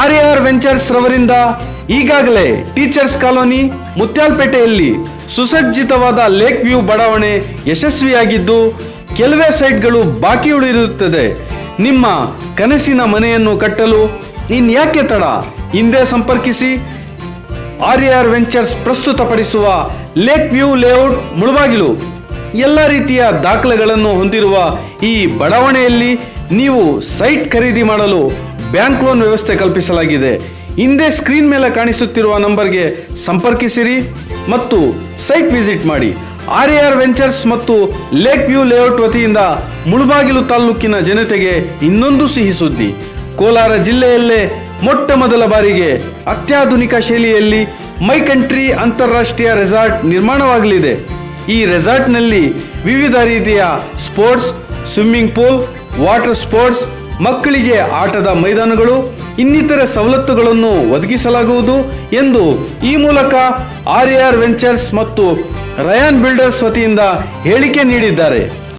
R R ventures ರವರಿಂದ ಈಗಾಗಲೇ teachers colony ಮುತ್ಯಾಲ್ಪೇಟೆಯಲ್ಲಿ ಸುಸಜ್ಜಿತವಾದ ಲೇಕ್ ವ್ಯೂ ಬಡಾವಣೆ ಯಶಸ್ವಿಯಾಗಿದ್ದು ಕೆಲವೇ ಸೈಟ್ಗಳು ಬಾಕಿ ಉಳಿದಿರುತ್ತದೆ. ನಿಮ್ಮ ಕನಸಿನ ಮನೆಯನ್ನು ಕಟ್ಟಲು ಇನ್ಯಾಕೆ ತಡ? ಹಿಂದೆ ಸಂಪರ್ಕಿಸಿ. ಆರ್ ವೆಂಚರ್ಸ್ ಪ್ರಸ್ತುತಪಡಿಸುವ ಲೇಕ್ ವ್ಯೂ ಲೇಔಟ್ ಮುಳುಬಾಗಿಲು. ಎಲ್ಲ ರೀತಿಯ ದಾಖಲೆಗಳನ್ನು ಹೊಂದಿರುವ ಈ ಬಡಾವಣೆಯಲ್ಲಿ ನೀವು ಸೈಟ್ ಖರೀದಿ ಮಾಡಲು ಬ್ಯಾಂಕ್ ಲೋನ್ ವ್ಯವಸ್ಥೆ ಕಲ್ಪಿಸಲಾಗಿದೆ. ಹಿಂದೆ ಸ್ಕ್ರೀನ್ ಮೇಲೆ ಕಾಣಿಸುತ್ತಿರುವ ನಂಬರ್ಗೆ ಸಂಪರ್ಕಿಸಿರಿ ಮತ್ತು ಸೈಟ್ ವಿಸಿಟ್ ಮಾಡಿ. ಆರ್ ಆರ್ ವೆಂಚರ್ಸ್ ಮತ್ತು ಲೇಕ್ ವ್ಯೂ ಲೇಔಟ್ ವತಿಯಿಂದ ಮುಳುಬಾಗಿಲು ತಾಲೂಕಿನ ಜನತೆಗೆ ಇನ್ನೊಂದು ಸಿಹಿ ಸುದ್ದಿ. ಕೋಲಾರ ಜಿಲ್ಲೆಯಲ್ಲೇ ಮೊಟ್ಟ ಮೊದಲ ಬಾರಿಗೆ ಅತ್ಯಾಧುನಿಕ ಶೈಲಿಯಲ್ಲಿ ಮೈ ಕಂಟ್ರಿ ಅಂತಾರಾಷ್ಟ್ರೀಯ ರೆಸಾರ್ಟ್ ನಿರ್ಮಾಣವಾಗಲಿದೆ. ಈ ರೆಸಾರ್ಟ್ನಲ್ಲಿ ವಿವಿಧ ರೀತಿಯ sports, swimming pool, water sports ಮಕ್ಕಳಿಗೆ ಆಟದ ಮೈದಾನಗಳು, ಇನ್ನಿತರೆ ಸವಲತ್ತುಗಳನ್ನು ಒದಗಿಸಲಾಗುವುದು ಎಂದು ಈ ಮೂಲಕ ಆರ್ ಆರ್ ವೆಂಚರ್ಸ್ ಮತ್ತು ರಯಾನ್ ಬಿಲ್ಡರ್ಸ್ ವತಿಯಿಂದ ಹೇಳಿಕೆ ನೀಡಿದ್ದಾರೆ.